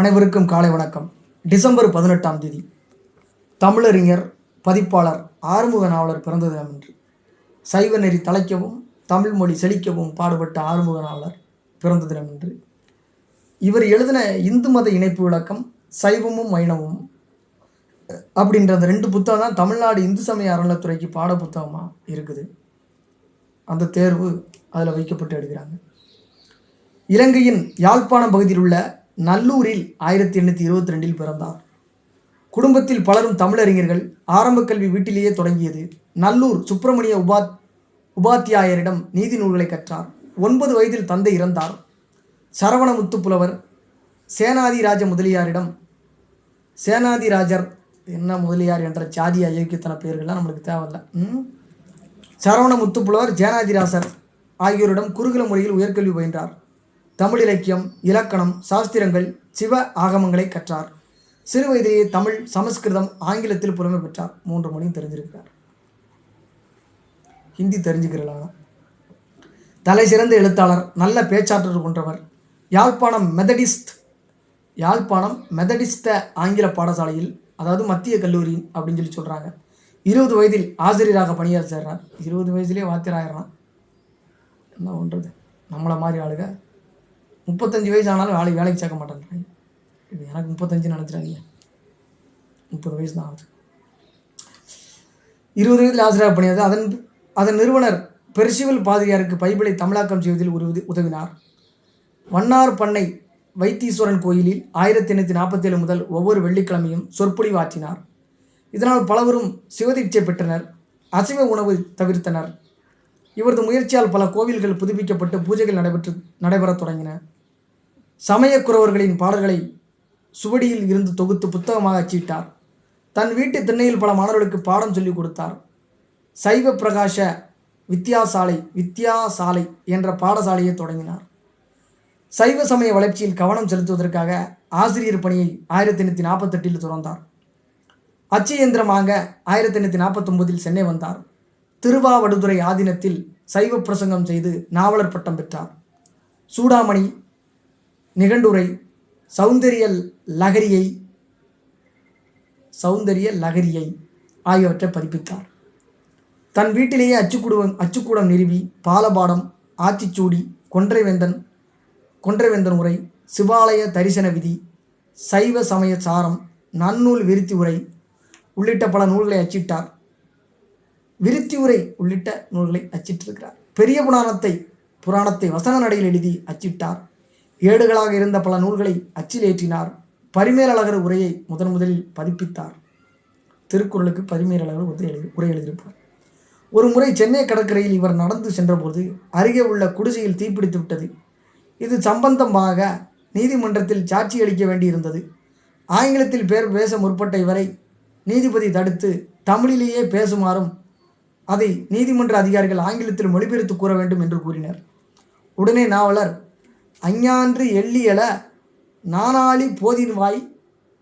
அனைவருக்கும் காலை வணக்கம். டிசம்பர் பதினெட்டாம் தேதி தமிழறிஞர் பதிப்பாளர் ஆறுமுக நாவலர் பிறந்த தினம் என்று சைவ நெறி தலைக்கவும் தமிழ் மொழி செழிக்கவும் பாடுபட்ட ஆறுமுக நாவலர் பிறந்த தினம் என்று இவர் எழுதின இந்து மத இணைப்பு விளக்கம் சைவமும் வைணவமும் அப்படின்ற அந்த ரெண்டு புத்தகம் தான் தமிழ்நாடு இந்து சமய அறநிலத்துறைக்கு பாட புத்தகமாக இருக்குது. அந்த தேர்வு அதில் வைக்கப்பட்டு எடுக்கிறாங்க. இலங்கையின் யாழ்ப்பாணம் பகுதியில் உள்ள நல்லூரில் ஆயிரத்தி எண்ணூற்றி இருபத்தி ரெண்டில் பிறந்தார். குடும்பத்தில் பலரும் தமிழறிஞர்கள். ஆரம்ப கல்வி வீட்டிலேயே தொடங்கியது. நல்லூர் சுப்பிரமணிய உபா உபாத்தியாயரிடம் நீதி நூல்களை கற்றார். ஒன்பது வயதில் தந்தை இறந்தார். சரவணமுத்து புலவர் சேனாதிராஜ முதலியாரிடம் சேனாதிராஜர் என்ன முதலியார் என்ற சாதி அயோக்கியத்தன பெயர்கள்லாம் நம்மளுக்கு தேவையில்ல. ம்? சரவணமுத்து புலவர் ஜேனாதிராசர் ஆகியோரிடம் குறுகல முறையில் உயர்கல்வி பயின்றார். தமிழ் இலக்கியம் இலக்கணம் சாஸ்திரங்கள் சிவ ஆகமங்களை கற்றார். சிறு வயதிலேயே தமிழ் சமஸ்கிருதம் ஆங்கிலத்தில் புலமை பெற்றார். மூன்று மொழியும் தெரிஞ்சிருக்கிறார். ஹிந்தி தெரிஞ்சுக்கிறலாம் தலை சிறந்த எழுத்தாளர் நல்ல பேச்சாற்றல் கொண்டவர் யாழ்ப்பாணம் மெதடிஸ்ட் யாழ்ப்பாணம் மெதடிஸ்த ஆங்கில பாடசாலையில் அதாவது மத்திய கல்லூரி அப்படின்னு சொல்லி சொல்கிறாங்க இருபது வயதில் ஆசிரியராக பணியாற்ற சேர்றார். இருபது வயசுலேயே வாத்தியராயிடலாம் என்ன பண்ணுறது நம்மளை மாதிரி ஆளுங்க முப்பத்தஞ்சு வயசு ஆனாலும் வேலைக்கு வேலைக்கு சேர்க்க மாட்டேன்றாங்க. இது எனக்கு முப்பத்தஞ்சு நினச்சிடாதீங்க முப்பது வயசு தான் ஆகுது. இருபது வயதில் ஆசிரியர் பணியாது அதன் அதன் நிறுவனர் பெர்சிவல் பாதிரியாருக்கு பைபிளை தமிழாக்கம் செய்வதில் உதவி உதவினார். வண்ணார் பண்ணை வைத்தீஸ்வரன் கோயிலில் ஆயிரத்தி எண்ணூற்றி நாற்பத்தேழு முதல் ஒவ்வொரு வெள்ளிக்கிழமையும் சொற்பொழிவு ஆற்றினார். இதனால் பலவரும் சிவதீட்சை பெற்றனர் அசைவ உணவு தவிர்த்தனர். இவரது முயற்சியால் பல கோவில்கள் புதுப்பிக்கப்பட்டு பூஜைகள் நடைபெற்று நடைபெறத் தொடங்கின. சமயக்குறவர்களின் பாடல்களை சுவடியில் இருந்து தொகுத்து புத்தகமாக அச்சிட்டார். தன் வீட்டு திண்ணையில் பல மாணவர்களுக்கு பாடம் சொல்லிக் கொடுத்தார். சைவ பிரகாஷ வித்யாசாலை வித்யாசாலை என்ற பாடசாலையை தொடங்கினார். சைவ சமய வளர்ச்சியில் கவனம் செலுத்துவதற்காக ஆசிரியர் பணியை ஆயிரத்தி எண்ணூற்றி நாற்பத்தெட்டில் துறந்தார் அச்சு இயந்திரமாக ஆயிரத்தி எண்ணூற்றி நாற்பத்தொம்போதில் சென்னை வந்தார். திருவாவடுதுறை ஆதீனத்தில் சைவ பிரசங்கம் செய்து நாவலர் பட்டம் பெற்றார். சூடாமணி நிகண்டுரை சௌந்தரிய லகரியை சௌந்தரிய லகரியை ஆகியவற்றை பதிப்பித்தார். தன் வீட்டிலேயே அச்சுக்கூடம் அச்சுக்கூடம் நிறுவி பாலபாடம் ஆத்திச்சூடி கொன்றைவேந்தன் கொன்றைவேந்தன் உரை சிவாலய தரிசன விதி சைவ சமய சாரம் நன்னூல் விருத்தி உரை உள்ளிட்ட பல நூல்களை அச்சிட்டார். விருத்தி உரை உள்ளிட்ட நூல்களை அச்சிட்டிருக்கிறார். பெரிய புராணத்தை புராணத்தை வசன நடையில் எழுதி அச்சிட்டார். ஏடுகளாக இருந்த பல நூல்களை அச்சில் ஏற்றினார். பரிமேலழகர் உரையை முதன் முதலில் பதிப்பித்தார். திருக்குறளுக்கு பரிமேலழகர் உரை எழுதி உரை எழுதியிருப்பார். ஒரு முறை சென்னை கடற்கரையில் இவர் நடந்து சென்றபோது அருகே உள்ள குடிசையில் தீப்பிடித்து விட்டது. இது சம்பந்தமாக நீதிமன்றத்தில் சாட்சி அளிக்க வேண்டியிருந்தது. ஆங்கிலத்தில் பேர் பேச முற்பட்ட இவரை நீதிபதி தடுத்து தமிழிலேயே பேசுமாறும் அதை நீதிமன்ற அதிகாரிகள் ஆங்கிலத்தில் மொழிபெயர்த்து கூற வேண்டும் என்று கூறினர். உடனே நாவலர் அஞ்ஞான்று எள்ளியல நானாளி போதின்வாய்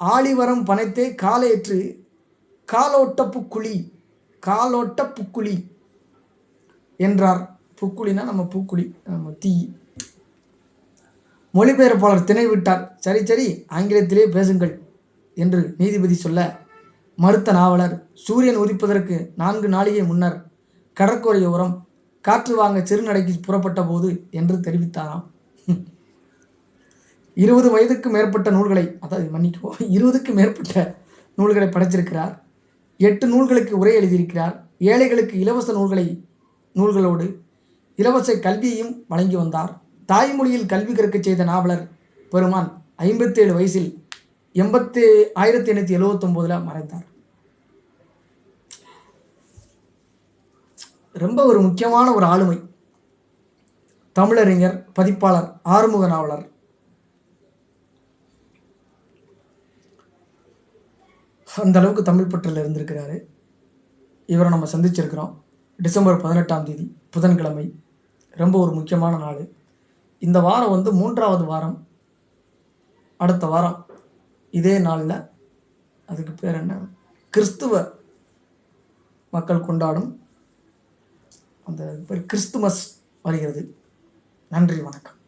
ஆளிவரம் பனைத்தே காலேற்று. காலோட்ட புக்குழி காலோட்ட புக்குழி என்றார். புக்குழினா நம்ம பூக்குழி நம்ம தீ. மொழிபெயர்ப்பாளர் திணை விட்டார். சரி சரி ஆங்கிலத்திலே பேசுங்கள் என்று நீதிபதி சொல்ல மறுத்த நாவலர் சூரியன் உதிப்பதற்கு நான்கு நாளிகை முன்னர் கடற்கரையோரம் காற்று வாங்க சிறுநடைக்கு புறப்பட்ட போது என்று தெரிவித்தாராம். இருபது வயதுக்கு மேற்பட்ட நூல்களை அதாவது மன்னிக்கோ இருபதுக்கு மேற்பட்ட நூல்களை படைச்சிருக்கிறார். எட்டு நூல்களுக்கு உரை எழுதியிருக்கிறார். ஏழைகளுக்கு இலவச நூல்களை நூல்களோடு இலவச கல்வியையும் வழங்கி வந்தார். தாய்மொழியில் கல்வி கற்கச் செய்த நாவலர் பெருமான் ஐம்பத்தேழு வயசில் எண்பத்தி ஆயிரத்தி எண்ணூற்றி எழுவத்தொம்போதில் மறைந்தார். ரொம்ப ஒரு முக்கியமான ஒரு ஆளுமை. தமிழறிஞர் பதிப்பாளர் ஆறுமுக நாவலர். அந்த அளவுக்கு தமிழ் பற்றில் இருந்திருக்கிறாரு. இவரை நம்ம சந்திச்சிருக்கிறோம். டிசம்பர் பதினெட்டாம் தேதி புதன்கிழமை. ரொம்ப ஒரு முக்கியமான நாள். இந்த வாரம் வந்து மூன்றாவது வாரம். அடுத்த வாரம் இதே நாளில் அதுக்கு பேர் என்ன? கிறிஸ்துவ மக்கள் கொண்டாடும் அந்த பேர் கிறிஸ்துமஸ் வருகிறது. நன்றி வணக்கம்.